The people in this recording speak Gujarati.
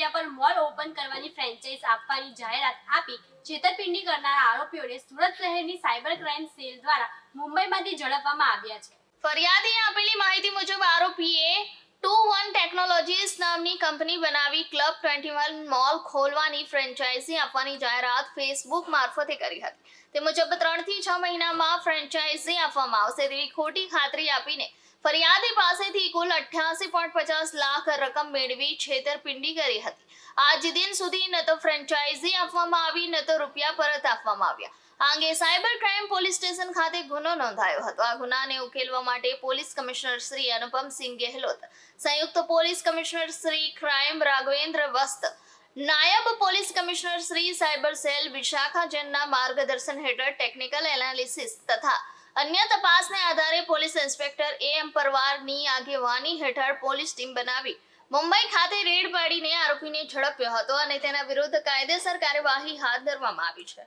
જગ્યા પર મોલ ઓપન કરવાની ફ્રેન્ચાઇઝ આપવાની જાહેરાત આપી છેતરપિંડી કરનારા આરોપીઓને સુરત શહેરની સાયબર ક્રાઇમ સેલ દ્વારા મુંબઈમાંથી ઝડપવામાં આવ્યા છે. ફરિયાદીએ આપેલી માહિતી મુજબ આરોપીએ ટુ વન ટેકનોલોજીસ નામની કંપની બનાવી ક્લબ ટ્વેન્ટી વન મોલ ખોલવાની ફ્રેન્ચાઇઝી આપવાની જાહેરાત ફેસબુક મારફતે કરી હતી. તે મુજબ ત્રણથી છ મહિનામાં ફ્રેન્ચાઇઝી આપવામાં આવશે તેવી ખોટી ખાતરી આપીને ફરિયાદી પાસેથી કુલ અઠ્યાસી પોઈન્ટ પચાસ લાખ રકમ મેળવી છેતરપિંડી કરી હતી. આજ દિન સુધી ન તો ફ્રેન્ચાઇઝી આપવામાં આવી, ન તો રૂપિયા પરત આપવામાં આવ્યા. આ સાયબર ક્રાઇમ પોલીસ સ્ટેશન ખાતે ગુનો નોંધાયો હતો. આ ગુનાને ઉકેલવા માટે પોલીસ કમિશનર શ્રી અનુપમસિંહ ગેહલોત, સંયુક્ત police commissioner Shri crime Raghavendra વસ્ત, નાયબ police commissioner Shri cyber cell Vishakha જૈનના માર્ગદર્શન હેઠળ ટેકનિકલ એનાલિસિસ તથા અન્ય તપાસને આધારે પોલીસ ઇન્સ્પેક્ટર એ એમ પરવારની આગેવાની હેઠળ પોલીસ ટીમ બનાવી. મુંબઈ ખાતે રેડ પાડીને આરોપીને ઝડપ્યો હતો અને તેના વિરુદ્ધ કાયદેસર કાર્યવાહી હાથ ધરવામાં આવી છે.